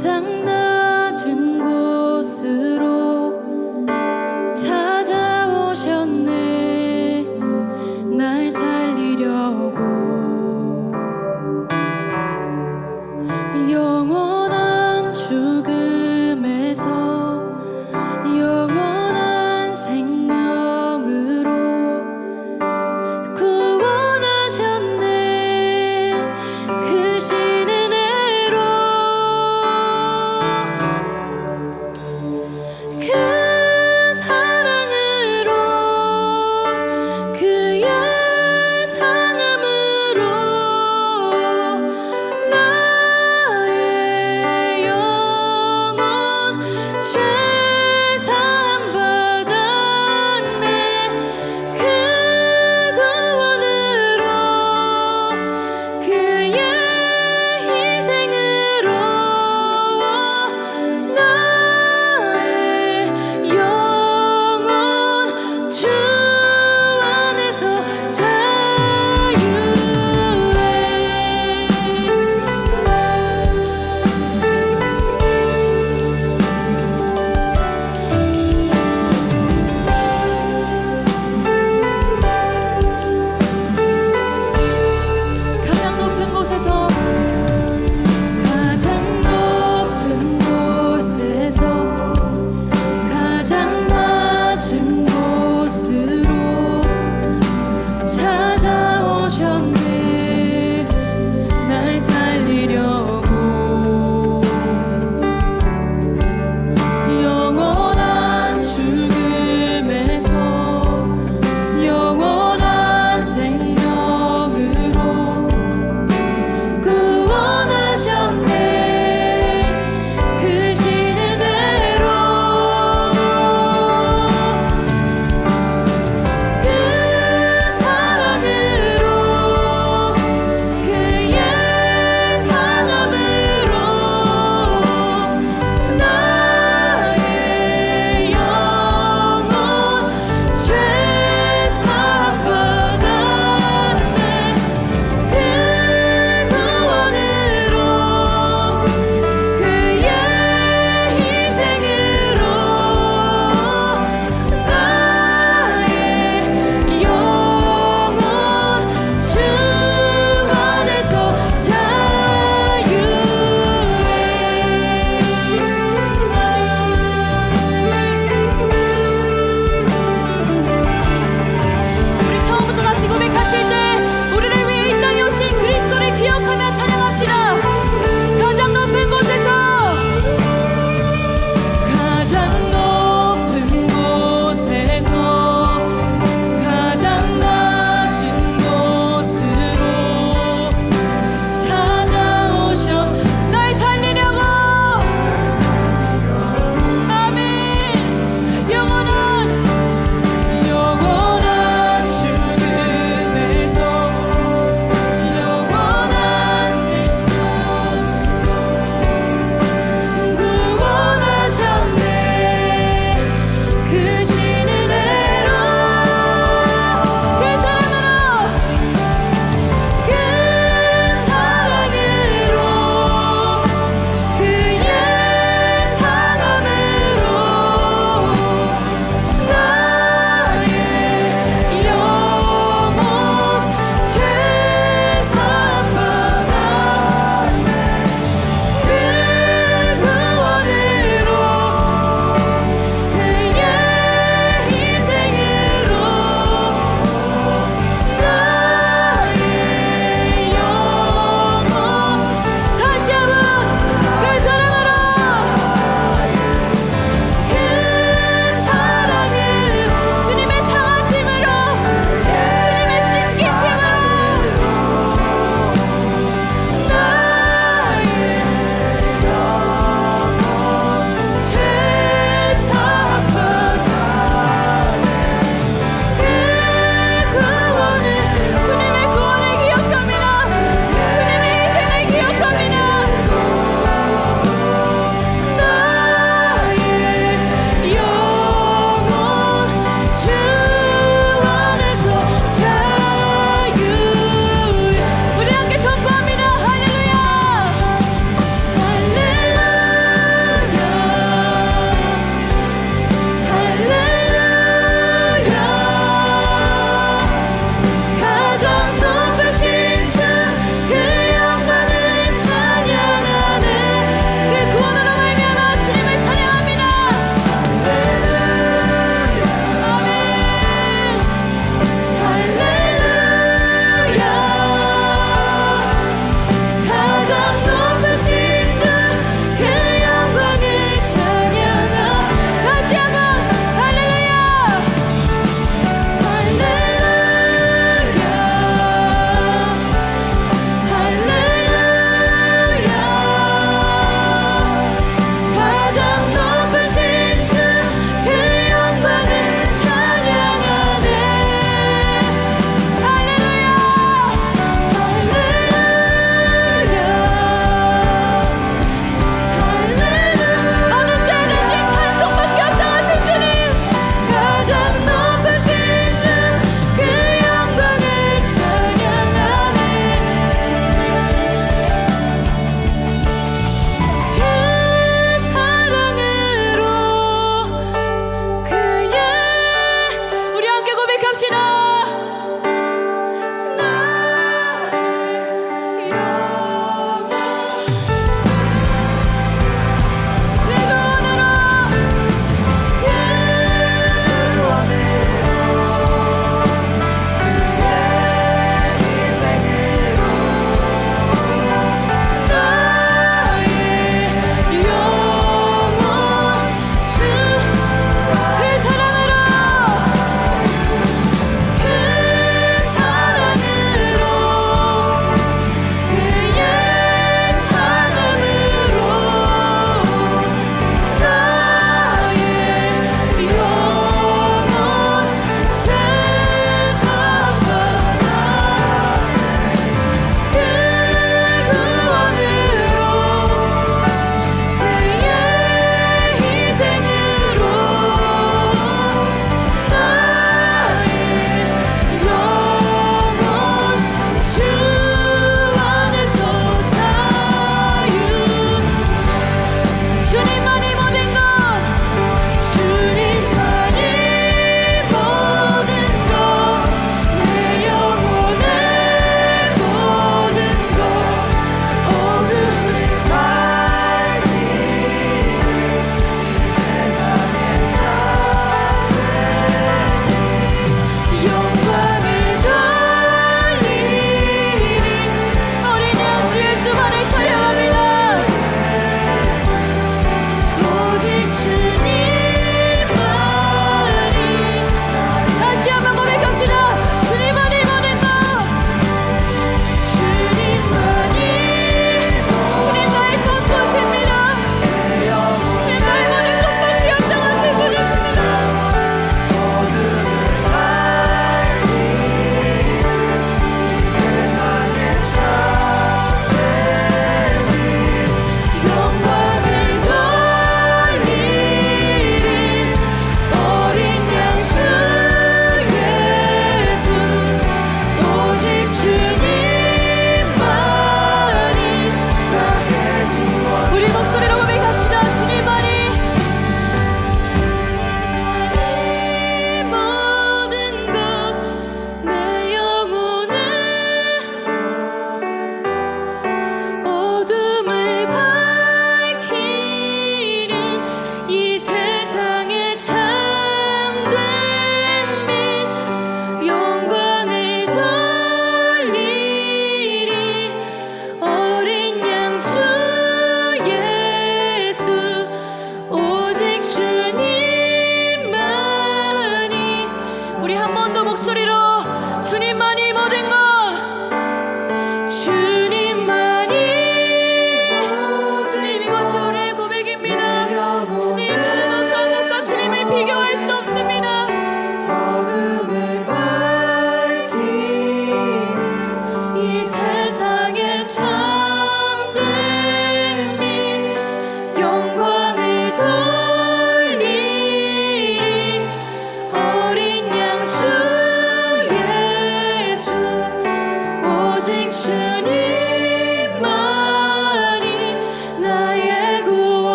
藏的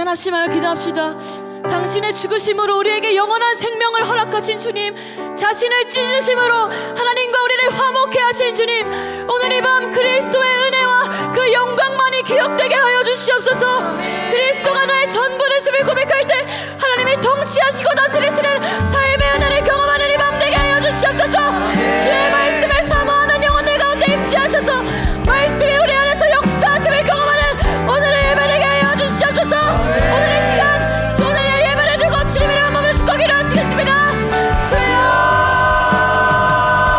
시간 합심하여 기도합시다. 당신의 죽으심으로 우리에게 영원한 생명을 허락하신 주님, 자신을 찢으심으로 하나님과 우리를 화목해 하신 주님, 오늘 이 밤 그리스도의 은혜와 그 영광만이 기억되게 하여 주시옵소서. 그리스도가 나의 전부 되심을 고백할 때 하나님이 통치하시고 다스리시는 삶의 은혜를 경험하는 이 밤 되게 하여 주시옵소서. 주의 말,